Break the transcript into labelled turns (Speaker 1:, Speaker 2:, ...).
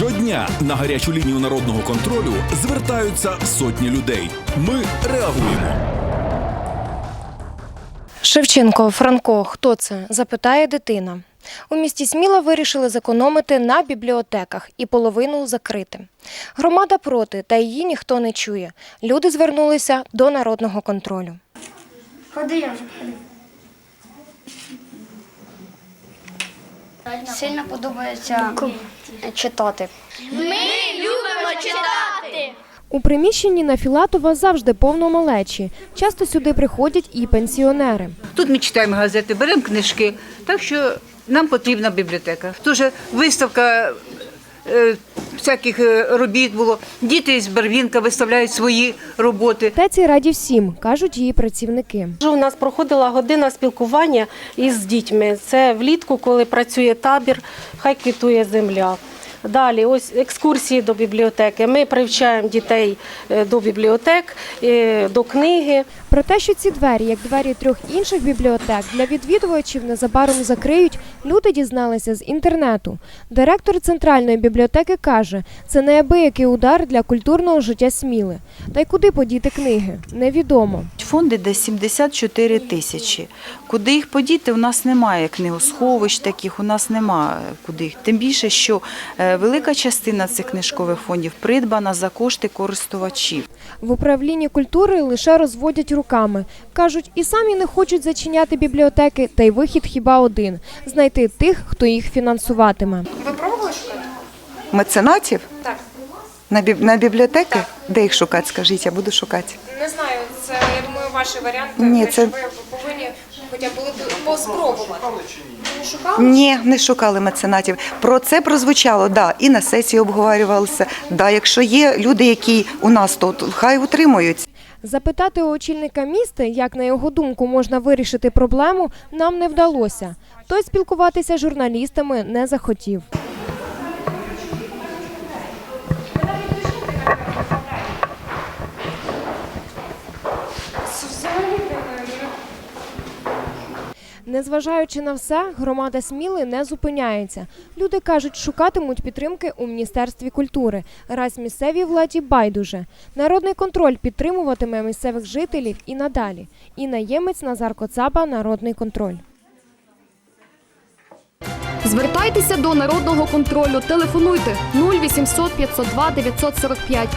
Speaker 1: Щодня на гарячу лінію народного контролю звертаються сотні людей. Ми реагуємо.
Speaker 2: Шевченко, Франко, хто це? запитає дитина. У місті Сміла вирішили зекономити на бібліотеках і половину закрити. Громада проти, та її ніхто не чує. Люди звернулися до народного контролю.
Speaker 3: Ходи, я вже ходи. Сильно подобається читати. Ми любимо читати.
Speaker 2: У приміщенні на Філатова завжди повно малечі. Часто сюди приходять і пенсіонери.
Speaker 4: Тут ми читаємо газети, беремо книжки, так що нам потрібна бібліотека. Дуже виставка е, всяких е, робіт було. Діти з Барвінка виставляють свої роботи.
Speaker 2: Теці раді всім, кажуть її працівники.
Speaker 5: У нас проходила година спілкування із дітьми. Це влітку, коли працює табір, хай квітує земля. Далі, ось екскурсії до бібліотеки. Ми привчаємо дітей е, до бібліотек, е, до книги.
Speaker 2: Про те, що ці двері, як двері трьох інших бібліотек, для відвідувачів незабаром закриють, люди дізналися з інтернету. Директор центральної бібліотеки каже, це неабиякий удар для культурного життя Сміли. Та й куди подіти книги? Невідомо.
Speaker 6: Фонди десь 74 тисячі. Куди їх подіти? У нас немає книгосховищ таких, у нас немає куди їх. Тим більше, що е, велика частина цих книжкових фондів придбана за кошти користувачів.
Speaker 2: В управлінні культури лише розводять руками. Кажуть, і самі не хочуть зачиняти бібліотеки, та й вихід хіба один знайти тих, хто їх фінансуватиме.
Speaker 7: Ви пробували Меценатів? Так. На, біб... на бібліотеки? Де їх шукати, скажіть, я буду шукати.
Speaker 2: Не знаю, це я думаю, ваші варіанти.
Speaker 7: Ні, це-
Speaker 2: ви хоча б були поспробувати.
Speaker 7: Ні, не шукали меценатів. Про це прозвучало, да, і на сесії обговорювалося. Да, якщо є люди, які у нас тут, хай утримують.
Speaker 2: Запитати у очільника міста, як на його думку можна вирішити проблему, нам не вдалося. Той спілкуватися з журналістами не захотів. Незважаючи на все, громада Сміли не зупиняється. Люди кажуть, шукатимуть підтримки у міністерстві культури. Раз місцевій владі байдуже. Народний контроль підтримуватиме місцевих жителів і надалі. Інна Ємець, Назар Коцаба, Народний контроль.
Speaker 8: Звертайтеся до народного контролю. Телефонуйте 0800 502 945